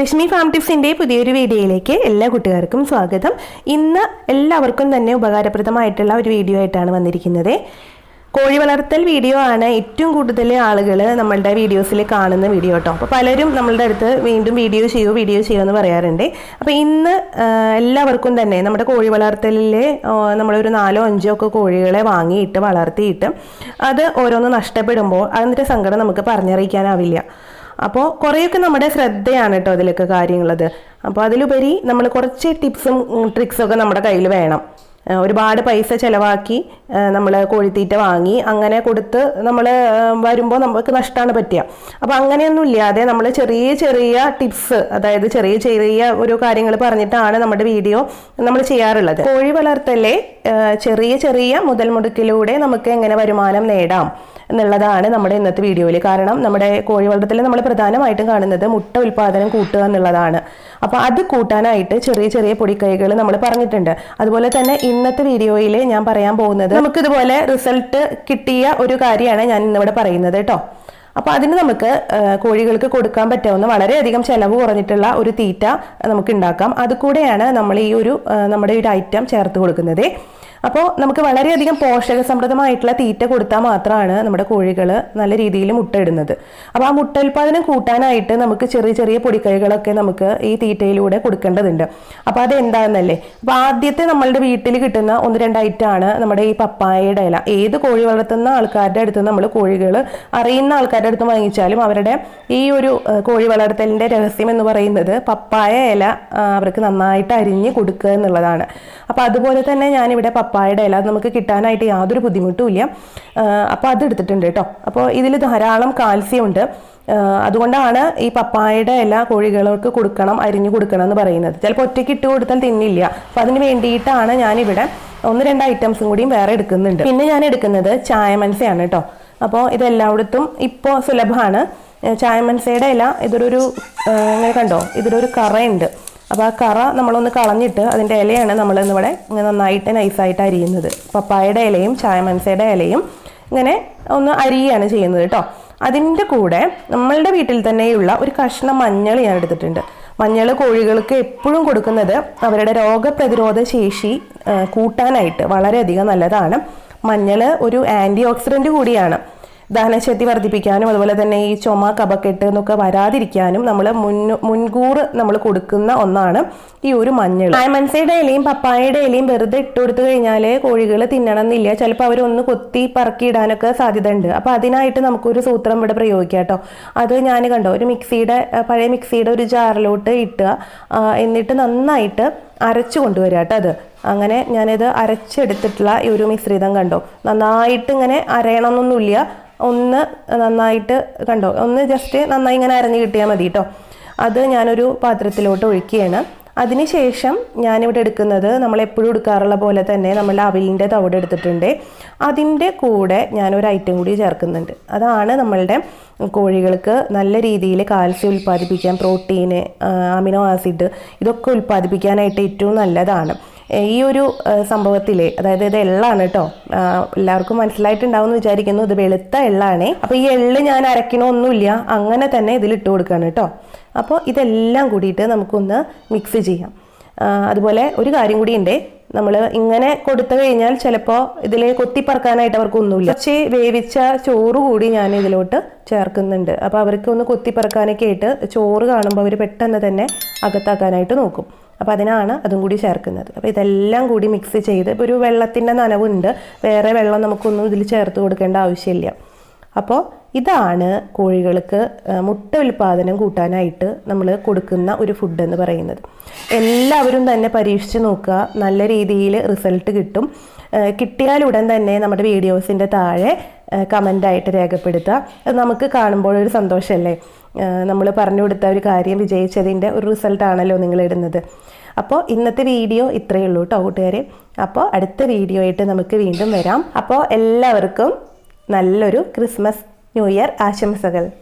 Rashmi farm ടിപ്സിന്റെ പുതിയൊരു വീഡിയോയിലേക്ക് എല്ലാ കുട്ടികൾക്കും സ്വാഗതം. ഇന്ന് എല്ലാവർക്കും തന്നെ ഉപകാരപ്രദമായിട്ടുള്ള ഒരു വീഡിയോ ആയിട്ടാണ് വന്നിരിക്കുന്നത്. കോഴി വളർത്തൽ വീഡിയോ ആണ് ഏറ്റവും കൂടുതൽ ആളുകൾ നമ്മളുടെ വീഡിയോസിൽ കാണുന്ന വീഡിയോ കേട്ടോ അപ്പോൾ പലരും നമ്മളുടെ അടുത്ത് വീണ്ടും വീഡിയോ ചെയ്യൂ വീഡിയോ ചെയ്യൂ എന്ന് പറയാറുണ്ട്. അപ്പോൾ ഇന്ന് എല്ലാവർക്കും തന്നെ നമ്മുടെ കോഴി വളർത്തലിൽ നമ്മളൊരു നാലോ അഞ്ചോ ഒക്കെ കോഴികളെ വാങ്ങിയിട്ട് വളർത്തിയിട്ട് അത് ഓരോന്ന് നഷ്ടപ്പെടുമ്പോൾ അതിന്റെ സങ്കടം നമുക്ക് പറഞ്ഞറിയിക്കാനാവില്ല. അപ്പോൾ കുറേയൊക്കെ നമ്മുടെ ശ്രദ്ധയാണ് കേട്ടോ അതിലൊക്കെ കാര്യങ്ങളത്. അപ്പോൾ അതിലുപരി നമ്മൾ കുറച്ച് ടിപ്സും ട്രിക്സും ഒക്കെ നമ്മുടെ കയ്യിൽ വേണം. ഒരുപാട് പൈസ ചിലവാക്കി നമ്മൾ കോഴിത്തീറ്റ വാങ്ങി അങ്ങനെ കൊടുത്ത് നമ്മൾ വരുമ്പോൾ നമുക്ക് നഷ്ടമാണ് പറ്റുക. അപ്പോൾ അങ്ങനെയൊന്നും ഇല്ലാതെ നമ്മൾ ചെറിയ ചെറിയ ടിപ്സ് അതായത് ചെറിയ ചെറിയ ഒരു കാര്യങ്ങൾ പറഞ്ഞിട്ടാണ് നമ്മുടെ വീഡിയോ നമ്മൾ ചെയ്യാറുള്ളത്. കോഴി വളർത്തലെ ചെറിയ ചെറിയ മുതൽ മുടക്കിലൂടെ നമുക്ക് എങ്ങനെ വരുമാനം നേടാം എന്നുള്ളതാണ് നമ്മുടെ ഇന്നത്തെ വീഡിയോയിൽ കാരണം നമ്മുടെ കോഴി വളർത്തൽ നമ്മൾ പ്രധാനമായിട്ടും കാണുന്നത് മുട്ട ഉൽപ്പാദനം കൂട്ടുക എന്നുള്ളതാണ്. അപ്പോൾ അത് കൂട്ടാനായിട്ട് ചെറിയ ചെറിയ പൊടിക്കൈകൾ നമ്മൾ പറഞ്ഞിട്ടുണ്ട്. അതുപോലെ തന്നെ ഇന്നത്തെ വീഡിയോയിൽ ഞാൻ പറയാൻ പോകുന്നത് നമുക്ക് ഇതുപോലെ റിസൾട്ട് കിട്ടിയ ഒരു കാര്യമാണ് ഞാൻ ഇന്നിവിടെ പറയുന്നത് കേട്ടോ. അപ്പോൾ അതിന് നമുക്ക് കോഴികൾക്ക് കൊടുക്കാൻ പറ്റാവുന്ന വളരെയധികം ചെലവ് കുറഞ്ഞിട്ടുള്ള ഒരു തീറ്റ നമുക്ക് ഉണ്ടാക്കാം. അതുകൂടെയാണ് നമ്മൾ ഈ ഒരു നമ്മുടെ ഒരു ഐറ്റം ചേർത്ത് കൊടുക്കുന്നത്. അപ്പോൾ നമുക്ക് വളരെയധികം പോഷക സമൃദ്ധമായിട്ടുള്ള തീറ്റ കൊടുത്താൽ മാത്രമാണ് നമ്മുടെ കോഴികൾ നല്ല രീതിയിൽ മുട്ടയിടുന്നത്. അപ്പോൾ ആ മുട്ട ഉൽപ്പാദനം കൂട്ടാനായിട്ട് നമുക്ക് ചെറിയ ചെറിയ പൊടിക്കൈകളൊക്കെ നമുക്ക് ഈ തീറ്റയിലൂടെ കൊടുക്കേണ്ടതുണ്ട്. അപ്പോൾ അതെന്താണെന്നല്ലേ അപ്പോൾ ആദ്യത്തെ നമ്മളുടെ വീട്ടിൽ കിട്ടുന്ന ഒന്ന് രണ്ട് ഐറ്റമാണ് നമ്മുടെ ഈ പപ്പായയുടെ ഇല. ഏത് കോഴി വളർത്തുന്ന ആൾക്കാരുടെ അടുത്ത് നമ്മൾ കോഴികൾ അറിയുന്ന ആൾക്കാരുടെ അടുത്ത് വാങ്ങിച്ചാലും അവരുടെ ഈ ഒരു കോഴി വളർത്തലിന്റെ രഹസ്യം എന്ന് പറയുന്നത് പപ്പായ ഇല അവർക്ക് നന്നായിട്ട് അരിഞ്ഞ് കൊടുക്കുക എന്നുള്ളതാണ്. അപ്പോൾ അതുപോലെ തന്നെ ഞാനിവിടെ പപ്പായയുടെ ഇല നമുക്ക് കിട്ടാനായിട്ട് യാതൊരു ബുദ്ധിമുട്ടും ഇല്ല. അപ്പോൾ അത് എടുത്തിട്ടുണ്ട് കേട്ടോ. അപ്പോൾ ഇതിൽ ധാരാളം കാൽസ്യം ഉണ്ട്. അതുകൊണ്ടാണ് ഈ പപ്പായയുടെ ഇല കോഴികൾക്ക് കൊടുക്കണം അരിഞ്ഞു കൊടുക്കണം എന്ന് പറയുന്നത്. ചിലപ്പോൾ ഒറ്റയ്ക്ക് ഇട്ട് കൊടുത്താൽ തിന്നില്ല. അപ്പോൾ അതിന് വേണ്ടിയിട്ടാണ് ഞാനിവിടെ ഒന്ന് രണ്ട് ഐറ്റംസും കൂടിയും വേറെ എടുക്കുന്നുണ്ട്. പിന്നെ ഞാൻ എടുക്കുന്നത് ചായമൻസയാണ് കേട്ടോ. അപ്പോൾ ഇതെല്ലായിടത്തും ഇപ്പോൾ സുലഭമാണ്. ചായമൻസയുടെ ഇല ഇതൊരു ഇങ്ങനെ കണ്ടോ? ഇതിലൊരു കറയുണ്ട്. അപ്പോൾ ആ കറ നമ്മളൊന്ന് കളഞ്ഞിട്ട് അതിന്റെ ഇലയാണ് നമ്മൾ ഇന്നിവിടെ ഇങ്ങനെ നന്നായിട്ട് നൈസായിട്ട് അരിയുന്നത്. പപ്പായയുടെ ഇലയും ചായമൻസയുടെ ഇലയും ഇങ്ങനെ ഒന്ന് അരിയാണ് ചെയ്യുന്നത് കേട്ടോ അതിന്റെ കൂടെ നമ്മളുടെ വീട്ടിൽ തന്നെയുള്ള ഒരു കഷ്ണം മഞ്ഞൾ ഞാൻ എടുത്തിട്ടുണ്ട്. മഞ്ഞൾ കോഴികൾക്ക് എപ്പോഴും കൊടുക്കുന്നത് അവരുടെ രോഗപ്രതിരോധ ശേഷി കൂട്ടാനായിട്ട് വളരെയധികം നല്ലതാണ്. മഞ്ഞൾ ഒരു ആന്റി ഓക്സിഡന്റ് കൂടിയാണ്. ദഹനശക്തി വർദ്ധിപ്പിക്കാനും അതുപോലെ തന്നെ ഈ ചുമ കപക്കെട്ട് എന്നൊക്കെ വരാതിരിക്കാനും നമ്മൾ മുൻ മുൻകൂർ നമ്മൾ കൊടുക്കുന്ന ഒന്നാണ് ഈ ഒരു മഞ്ഞൾ. ആമൻസയുടെ ഇലയും പപ്പായയുടെ ഇലയും വെറുതെ ഇട്ട് കൊടുത്തു കഴിഞ്ഞാൽ കോഴികൾ തിന്നണമെന്നില്ല. ചിലപ്പോൾ അവരൊന്ന് കൊത്തി പറക്കിയിടാനൊക്കെ സാധ്യത ഉണ്ട് അപ്പോൾ അതിനായിട്ട് നമുക്കൊരു സൂത്രം ഇവിടെ പ്രയോഗിക്കാം കേട്ടോ. അത് ഞാൻ കണ്ടോ? ഒരു മിക്സിയുടെ പഴയ മിക്സിയുടെ ഒരു ജാറിലോട്ട് ഇട്ടുക. എന്നിട്ട് നന്നായിട്ട് അരച്ചു കൊണ്ടുവരിക കേട്ടോ അത്. അങ്ങനെ ഞാനിത് അരച്ചെടുത്തിട്ടുള്ള ഈ ഒരു മിശ്രിതം കണ്ടോ? നന്നായിട്ട് ഇങ്ങനെ അരയണമെന്നൊന്നുമില്ല. ഒന്ന് നന്നായിട്ട് കണ്ടോ? ഒന്ന് ജസ്റ്റ് നന്നായി ഇങ്ങനെ അരഞ്ഞ് കിട്ടിയാൽ മതി കേട്ടോ അത് ഞാനൊരു പാത്രത്തിലോട്ട് ഒഴിക്കുകയാണ്. അതിനുശേഷം ഞാനിവിടെ എടുക്കുന്നത് നമ്മൾ എപ്പോഴും എടുക്കാറുള്ള പോലെ തന്നെ നമ്മളുടെ അവിലിന്റെ തവിട് എടുത്തിട്ടുണ്ട്. അതിന്റെ കൂടെ ഞാനൊരു ഐറ്റം കൂടി ചേർക്കുന്നുണ്ട്. അതാണ് നമ്മളുടെ കോഴികൾക്ക് നല്ല രീതിയിൽ കാൽസ്യം ഉൽപ്പാദിപ്പിക്കാൻ പ്രോട്ടീന് അമിനോ ആസിഡ് ഇതൊക്കെ ഉൽപ്പാദിപ്പിക്കാനായിട്ട് ഏറ്റവും നല്ലതാണ്. ഈ ഒരു സംഭവത്തിലെ അതായത് ഇത് എള്ളാണ് കേട്ടോ എല്ലാവർക്കും മനസ്സിലായിട്ടുണ്ടാവും വിചാരിക്കുന്നു. ഇത് വെളുത്ത എള്ളാണേ. അപ്പോൾ ഈ എള്ള് ഞാൻ അരക്കണമൊന്നുമില്ല അങ്ങനെ തന്നെ ഇതിൽ ഇട്ട് കൊടുക്കുകയാണ് കേട്ടോ അപ്പോൾ ഇതെല്ലാം കൂടിയിട്ട് നമുക്കൊന്ന് മിക്സ് ചെയ്യാം. അതുപോലെ ഒരു കാര്യം കൂടി ഉണ്ട് നമ്മൾ ഇങ്ങനെ കൊടുത്തു കഴിഞ്ഞാൽ ചിലപ്പോൾ ഇതിൽ കൊത്തിപ്പറക്കാനായിട്ട് അവർക്കൊന്നുമില്ല കുറച്ച് വേവിച്ച ചോറ് കൂടി ഞാൻ ഇതിലോട്ട് ചേർക്കുന്നുണ്ട്. അപ്പോൾ അവർക്ക് ഒന്ന് കൊത്തിപ്പറക്കാനൊക്കെ ആയിട്ട് ചോറ് കാണുമ്പോൾ അവർ പെട്ടെന്ന് തന്നെ അകത്താക്കാനായിട്ട് നോക്കും. അപ്പോൾ അതിനാണ് അതും കൂടി ചേർക്കുന്നത്. അപ്പോൾ ഇതെല്ലാം കൂടി മിക്സ് ചെയ്ത് ഇപ്പോൾ ഒരു വെള്ളത്തിന്റെ നനവുണ്ട്. വേറെ വെള്ളം നമുക്കൊന്നും ഇതിൽ ചേർത്ത് കൊടുക്കേണ്ട ആവശ്യമില്ല. അപ്പോൾ ഇതാണ് കോഴികൾക്ക് മുട്ട ഉൽപ്പാദനം കൂട്ടാനായിട്ട് നമ്മൾ കൊടുക്കുന്ന ഒരു ഫുഡ് എന്ന് പറയുന്നത്. എല്ലാവരും തന്നെ പരീക്ഷിച്ച് നോക്കുക. നല്ല രീതിയിൽ റിസൾട്ട് കിട്ടും. ഉടൻ തന്നെ നമ്മുടെ വീഡിയോസിന്റെ താഴെ കമന്റായിട്ട് രേഖപ്പെടുത്തുക. അത് നമുക്ക് കാണുമ്പോൾ ഒരു സന്തോഷമല്ലേ? നമ്മൾ പറഞ്ഞു കൊടുത്ത ഒരു കാര്യം വിജയിച്ചതിന്റെ ഒരു റിസൾട്ടാണല്ലോ നിങ്ങൾ ഇടുന്നത്. അപ്പോൾ ഇന്നത്തെ വീഡിയോ ഇത്രയേ ഉള്ളൂ കേട്ടോ കൂട്ടുകാരെ. അപ്പോൾ അടുത്ത വീഡിയോ ആയിട്ട് നമുക്ക് വീണ്ടും വരാം. അപ്പോൾ എല്ലാവർക്കും നല്ലൊരു ക്രിസ്മസ് ന്യൂ ഇയർ ആശംസകൾ.